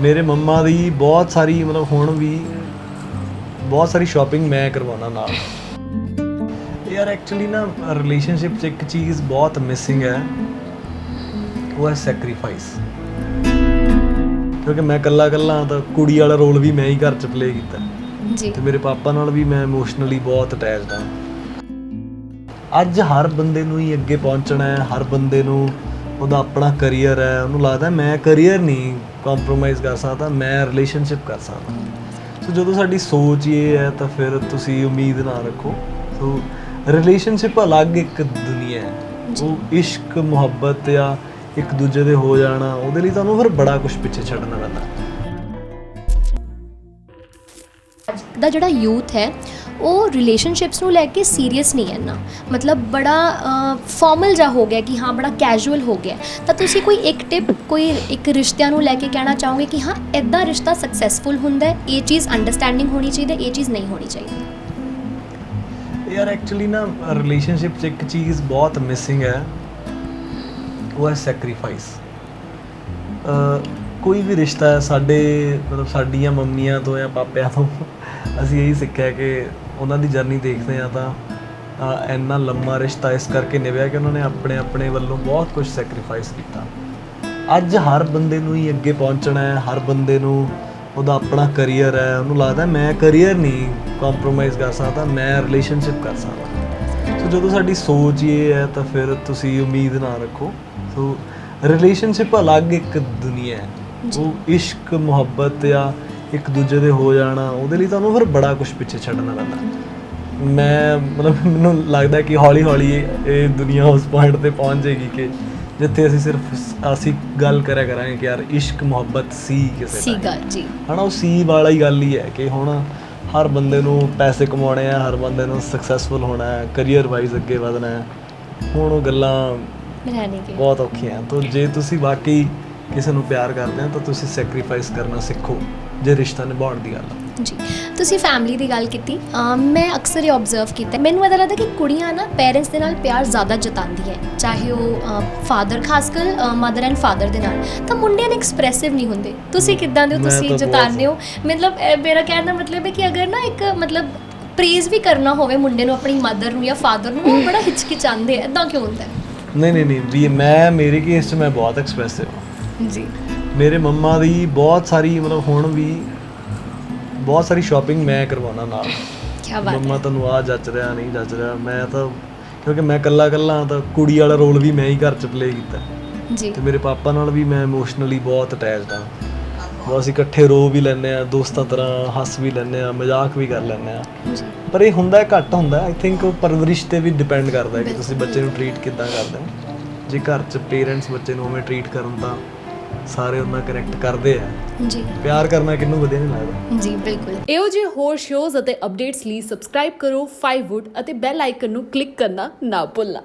ਮੇਰੇ ਮੰਮਾ ਦੀ ਬਹੁਤ ਸਾਰੀ ਮਤਲਬ ਹੁਣ ਵੀ ਬਹੁਤ ਸਾਰੀ ਸ਼ਾਪਿੰਗ ਮੈਂ ਕਰਵਾਉਣਾ ਨਾਲ। ਯਾਰ ਐਕਚੁਅਲੀ ਨਾ ਰਿਲੇਸ਼ਨਸ਼ਿਪ 'ਚ ਇੱਕ ਚੀਜ਼ ਬਹੁਤ ਮਿਸਿੰਗ ਹੈ ਉਹ ਹੈ ਸੈਕਰੀਫਾਈਸ ਕਿਉਂਕਿ ਮੈਂ ਇਕੱਲਾ ਇਕੱਲਾ ਤਾਂ ਕੁੜੀ ਵਾਲਾ ਰੋਲ ਵੀ ਮੈਂ ਹੀ ਘਰ 'ਚ ਪਲੇ ਕੀਤਾ। ਜੀ। ਤੇ ਮੇਰੇ ਪਾਪਾ ਨਾਲ ਵੀ ਮੈਂ ਇਮੋਸ਼ਨਲੀ ਬਹੁਤ ਅਟੈਚਡ ਹਾਂ। ਅੱਜ ਹਰ ਬੰਦੇ ਨੂੰ ਹੀ ਅੱਗੇ ਪਹੁੰਚਣਾ ਹੈ ਹਰ ਬੰਦੇ ਨੂੰ ਉਹਦਾ ਆਪਣਾ ਕੈਰੀਅਰ ਹੈ ਉਹਨੂੰ ਲੱਗਦਾ ਮੈਂ ਕੈਰੀਅਰ ਨਹੀਂ ਕੰਪਰੋਮਾਈਜ਼ ਕਰ ਸਕਦਾ ਮੈਂ ਰਿਲੇਸ਼ਨਸ਼ਿਪ ਕਰ ਸਕਦਾ। ਸੋ ਜਦੋਂ ਸਾਡੀ ਸੋਚ ਇਹ ਹੈ ਤਾਂ ਫਿਰ ਤੁਸੀਂ ਉਮੀਦ ਨਾ ਰੱਖੋ। ਸੋ ਰਿਲੇਸ਼ਨਸ਼ਿਪ ਅਲੱਗ ਇੱਕ ਦੁਨੀਆ ਹੈ। ਉਹ ਇਸ਼ਕ ਮੁਹੱਬਤ ਜਾਂ ਇੱਕ ਦੂਜੇ ਦੇ ਹੋ ਜਾਣਾ ਉਹਦੇ ਲਈ ਤੁਹਾਨੂੰ ਫਿਰ ਬੜਾ ਕੁਝ ਪਿੱਛੇ ਛੱਡਣਾ ਪੈਂਦਾ। ਦਾ ਜਿਹੜਾ ਯੂਥ ਹੈ ਉਹ ਰਿਲੇਸ਼ਨਸ਼ਿਪਸ ਨੂੰ ਲੈ ਕੇ ਸੀਰੀਅਸ ਨਹੀਂ ਹੈ ਨਾ ਮਤਲਬ ਬੜਾ ਫਾਰਮਲ ਜਾ ਹੋ ਗਿਆ ਕਿ ਹਾਂ, ਬੜਾ ਕੈਜੂਅਲ ਹੋ ਗਿਆ। ਤਾਂ ਤੁਸੀਂ ਕੋਈ ਇੱਕ ਟਿਪ ਕੋਈ ਇੱਕ ਰਿਸ਼ਤਿਆਂ ਨੂੰ ਲੈ ਕੇ ਕਹਿਣਾ ਚਾਹੋਗੇ ਕਿ ਹਾਂ ਇਦਾਂ ਰਿਸ਼ਤਾ ਸਕਸੈਸਫੁਲ ਹੁੰਦਾ ਹੈ, ਇਹ ਚੀਜ਼ ਅੰਡਰਸਟੈਂਡਿੰਗ ਹੋਣੀ ਚਾਹੀਦੀ ਹੈ, ਇਹ ਚੀਜ਼ ਨਹੀਂ ਹੋਣੀ ਚਾਹੀਦੀ। ਯਾਰ ਐਕਚੁਅਲੀ ਨਾ ਰਿਲੇਸ਼ਨਸ਼ਿਪ 'ਚ ਇੱਕ ਚੀਜ਼ ਬਹੁਤ ਮਿਸਿੰਗ ਹੈ, ਉਹ ਹੈ ਸੈਕਰੀਫਾਈਸ ਕੋਈ ਵੀ ਰਿਸ਼ਤਾ ਸਾਡੇ, ਮਤਲਬ ਸਾਡੀਆਂ ਮੰਮੀਆਂ ਤੋਂ ਜਾਂ ਪਾਪਿਆਂ ਤੋਂ, ਅਸੀਂ ਇਹੀ ਸਿੱਖਿਆ ਕਿ ਉਹਨਾਂ ਦੀ ਜਰਨੀ ਦੇਖਦੇ ਆ ਤਾਂ ਇੰਨਾ ਲੰਮਾ ਰਿਸ਼ਤਾ ਇਸ ਕਰਕੇ ਨਿਭਿਆ ਕਿ ਉਹਨਾਂ ਨੇ ਆਪਣੇ ਆਪਣੇ ਵੱਲੋਂ ਬਹੁਤ ਕੁਝ ਸੈਕਰੀਫਾਈਸ ਕੀਤਾ। ਅੱਜ ਹਰ ਬੰਦੇ ਨੂੰ ਹੀ ਅੱਗੇ ਪਹੁੰਚਣਾ ਹੈ ਹਰ ਬੰਦੇ ਨੂੰ ਉਹਦਾ ਆਪਣਾ ਕੈਰੀਅਰ ਹੈ। ਉਹਨੂੰ ਲੱਗਦਾ ਮੈਂ ਕੈਰੀਅਰ ਨਹੀਂ ਕੰਪਰੋਮਾਈਜ਼ ਕਰ ਸਕਦਾ ਮੈਂ ਰਿਲੇਸ਼ਨਸ਼ਿਪ ਕਰ ਸਕਦਾ। ਸੋ ਜਦੋਂ ਸਾਡੀ ਸੋਚ ਇਹ ਹੈ ਤਾਂ ਫਿਰ ਤੁਸੀਂ ਉਮੀਦ ਨਾ ਰੱਖੋ। ਸੋ ਰਿਲੇਸ਼ਨਸ਼ਿਪ ਅਲੱਗ ਇੱਕ ਦੁਨੀਆ ਹੈ। ਉਹ ਇਸ਼ਕ ਮੁਹੱਬਤ ਜਾਂ ਇੱਕ ਦੂਜੇ ਦੇ ਹੋ ਜਾਣਾ ਉਹਦੇ ਲਈ ਤੁਹਾਨੂੰ ਫਿਰ ਬੜਾ ਕੁਝ ਪਿੱਛੇ ਛੱਡਣਾ ਪੈਂਦਾ। ਮੈਂ ਮਤਲਬ ਮੈਨੂੰ ਲੱਗਦਾ ਕਿ ਹੌਲੀ ਹੌਲੀ ਇਹ ਦੁਨੀਆ ਉਸ ਪੁਆਇੰਟ ਤੇ ਪਹੁੰਚ ਜਾਏਗੀ ਕਿ ਜਿੱਥੇ ਅਸੀਂ ਸਿਰਫ ਅਸੀਂ ਗੱਲ ਕਰਿਆ ਕਰਾਂਗੇ ਕਿ ਯਾਰ ਇਸ਼ਕ ਮੁਹੱਬਤ ਸੀ ਕਿਸੇ ਸੀ ਗੱਲ ਜੀ। ਹਨਾ ਉਹ ਸੀ ਵਾਲਾ ਹੀ ਗੱਲ ਹੀ ਹੈ ਕਿ ਹੁਣ ਹਰ ਬੰਦੇ ਨੂੰ ਪੈਸੇ ਕਮਾਉਣੇ ਆ ਹਰ ਬੰਦੇ ਨੂੰ ਸਕਸੈਸਫੁਲ ਹੋਣਾ ਹੈ ਕੈਰੀਅਰ ਵਾਈਜ਼ ਅੱਗੇ ਵਧਣਾ ਹੈ। ਹੁਣ ਉਹ ਗੱਲਾਂ ਰਹਿਣੇ ਕੇ। ਬਹੁਤ ਔਖੀਆਂ ਤਾਂ ਜੇ ਤੁਸੀਂ ਵਾਕਈ ਕਿਸੇ ਨੂੰ ਪਿਆਰ ਕਰਦੇ ਹੋ ਤਾਂ ਤੁਸੀਂ ਸੈਕਰੀਫਾਈਸ ਕਰਨਾ ਸਿੱਖੋ। ਜੇ ਰਿਸ਼ਤਾ ਨਿਭਾਉਣ ਦੀ ਗੱਲ ਹੈ ਜੀ ਤੁਸੀਂ ਫੈਮਿਲੀ ਦੀ ਗੱਲ ਕੀਤੀ ਅਮ ਮੈਂ ਅਕਸਰ ਇਹ ਆਬਜ਼ਰਵ ਕੀਤਾ। ਮੈਨੂੰ ਇਹਦਾ ਲੱਗਦਾ ਕਿ ਕੁੜੀਆਂ ਨਾ ਪੇਰੈਂਟਸ ਦੇ ਨਾਲ ਪਿਆਰ ਜ਼ਿਆਦਾ ਜਤਾਉਂਦੀਆਂ ਹੈ। ਚਾਹੇ ਉਹ ਫਾਦਰ ਖਾਸਕਰ ਮਦਰ ਐਂਡ ਫਾਦਰ ਦੇ ਨਾਲ। ਤਾਂ ਮੁੰਡੇ ਨੇ ਐਕਸਪ੍ਰੈਸਿਵ ਨਹੀਂ ਹੁੰਦੇ। ਤੁਸੀਂ ਕਿੱਦਾਂ ਦੇ ਹੋ? ਮੈਂ ਤੁਸੀਂ ਤਾਂ ਬਹੁਤ ਜਤਾਉਂਦੇ ਹੋ? ਮਤਲਬ ਇਹ ਮੇਰਾ ਕਹਿਣ ਦਾ ਮਤਲਬ ਹੈ ਕਿ ਅਗਰ ਨਾ ਇੱਕ ਮਤਲਬ ਪ੍ਰੇਜ਼ ਵੀ ਕਰਨਾ ਹੋਵੇ ਮੁੰਡੇ ਨੂੰ ਆਪਣੀ ਮਦਰ ਨੂੰ ਜਾਂ ਫਾਦਰ ਨੂੰ ਉਹ ਬੜਾ ਹਿਚਕਿਚਾਉਂਦੇ ਐ ਇਦਾਂ ਕਿਉਂ ਹੁੰਦਾ? ਹੈ ਨਹੀਂ ਨਹੀਂ ਨਹੀਂ ਵੀ ਮੈਂ ਮੇਰੇ ਕੇਸ 'ਚ ਮੈਂ ਬਹੁਤ ਐਕਸਪ੍ਰੈਸਿਵ ਹਾਂ। ਜੀ। ਮੇਰੇ ਮੰਮਾ ਦੀ ਬਹੁਤ ਸਾਰੀ ਮਤਲਬ ਹੁਣ ਵੀ ਬਹੁਤ ਸਾਰੀ ਸ਼ਾਪਿੰਗ ਮੈਂ ਕਰਵਾਉਣਾ ਨਾਲ। ਕੀ ਬਾਤ ਮੰਮਾ ਤੁਹਾਨੂੰ ਆ ਜੱਚ ਰਿਹਾ ਨਹੀਂ ਜੱਚ ਰਿਹਾ। ਮੈਂ ਤਾਂ ਕਿਉਂਕਿ ਮੈਂ ਇਕੱਲਾ ਇਕੱਲਾ ਹਾਂ ਤਾਂ ਕੁੜੀ ਵਾਲਾ ਰੋਲ ਵੀ ਮੈਂ ਹੀ ਘਰ 'ਚ ਪਲੇ ਕੀਤਾ। ਜੀ। ਤੇ ਮੇਰੇ ਪਾਪਾ ਨਾਲ ਵੀ ਮੈਂ ਇਮੋਸ਼ਨਲੀ ਬਹੁਤ ਅਟੈਚਡ ਹਾਂ। ਉਹ ਅਸੀਂ ਇਕੱਠੇ ਰੋ ਵੀ ਲੈਂਦੇ ਆ ਦੋਸਤਾਂ ਤਰ੍ਹਾਂ ਹੱਸ ਵੀ ਲੈਂਦੇ ਆ ਮਜ਼ਾਕ ਵੀ ਕਰ ਲੈਂਦੇ ਆ ਪਰ ਇਹ ਹੁੰਦਾ ਘੱਟ ਹੁੰਦਾ। ਆਈ ਥਿੰਕ ਪਰਵਰਿਸ਼ ਤੇ ਵੀ ਡਿਪੈਂਡ ਕਰਦਾ ਹੈ ਕਿ ਤੁਸੀਂ ਬੱਚੇ ਨੂੰ ਟਰੀਟ ਕਿੱਦਾਂ ਕਰਦੇ ਹੋ। ਜੇ ਘਰ 'ਚ ਪੇਰੈਂਟਸ ਬੱਚੇ ਨੂੰ ਉਵੇਂ ਟਰੀਟ ਕਰਨ ਤਾਂ ਸਾਰੇ ਉਹਨਾਂ ਕਨੈਕਟ ਕਰਦੇ ਆ। ਜੀ। ਪਿਆਰ ਕਰਨਾ ਕਿਹਨੂੰ ਵਧੀਆ ਨਹੀਂ ਲੱਗਦਾ। ਜੀ ਬਿਲਕੁਲ। ਇਹੋ ਜਿਹੇ ਹੋਰ ਸ਼ੋਜ਼ ਅਤੇ ਅਪਡੇਟਸ ਲਈ ਸਬਸਕ੍ਰਾਈਬ ਕਰੋ 5wood ਅਤੇ ਬੈਲ ਆਈਕਨ ਨੂੰ ਕਲਿੱਕ ਕਰਨਾ ਨਾ ਭੁੱਲਣਾ।